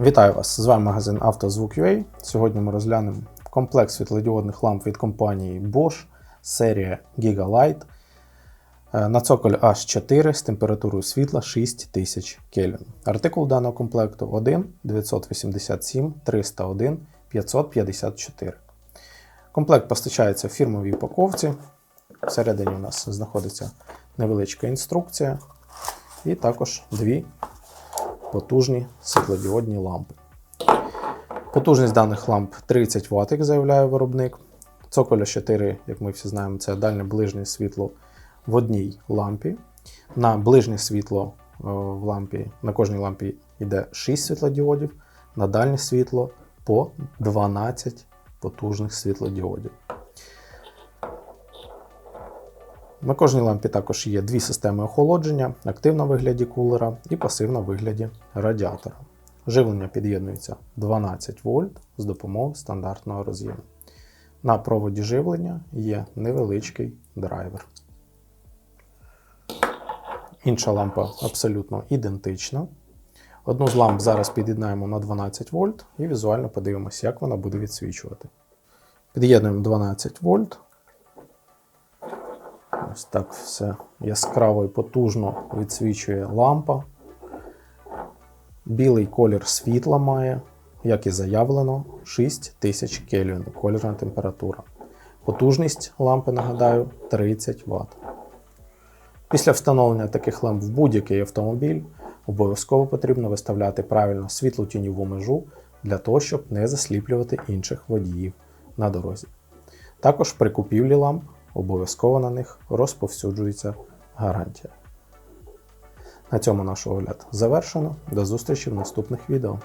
Вітаю вас! З вами магазин «Автозвук.UA». Сьогодні ми розглянемо комплект світлодіодних ламп від компанії Bosch, серія Gigalight е, на цоколь H4 з температурою світла 6000 Кельвін. Артикул даного комплекту 1 987 301 554. Комплект постачається в фірмовій упаковці. Всередині у нас знаходиться невеличка інструкція і також дві потужні світлодіодні лампи. Потужність даних ламп 30 Вт, як заявляє виробник. Цоколя 4, як ми всі знаємо, це дальне ближнє світло в одній лампі. На ближнє світло е, в лампі, на кожній лампі йде 6 світлодіодів, на дальнє світло по 12 потужних світлодіодів. На кожній лампі також є дві системи охолодження: активна в вигляді кулера і пасивна в вигляді радіатора. Живлення під'єднується 12 вольт з допомогою стандартного роз'єму. На проводі живлення є невеличкий драйвер. Інша лампа абсолютно ідентична. Одну з ламп зараз під'єднаємо на 12 вольт і візуально подивимося, як вона буде відсвічувати. Під'єднуємо 12 вольт. Ось так все яскраво і потужно відсвічує лампа. Білий колір світла має, як і заявлено, 6000 Кельвін кольорна температура. Потужність лампи, нагадаю, 30 Вт. Після встановлення таких ламп в будь-який автомобіль обов'язково потрібно виставляти правильно світло-тіньову межу для того, щоб не засліплювати інших водіїв на дорозі. Також при купівлі ламп обов'язково на них розповсюджується гарантія. На цьому наш огляд завершено. До зустрічі в наступних відео.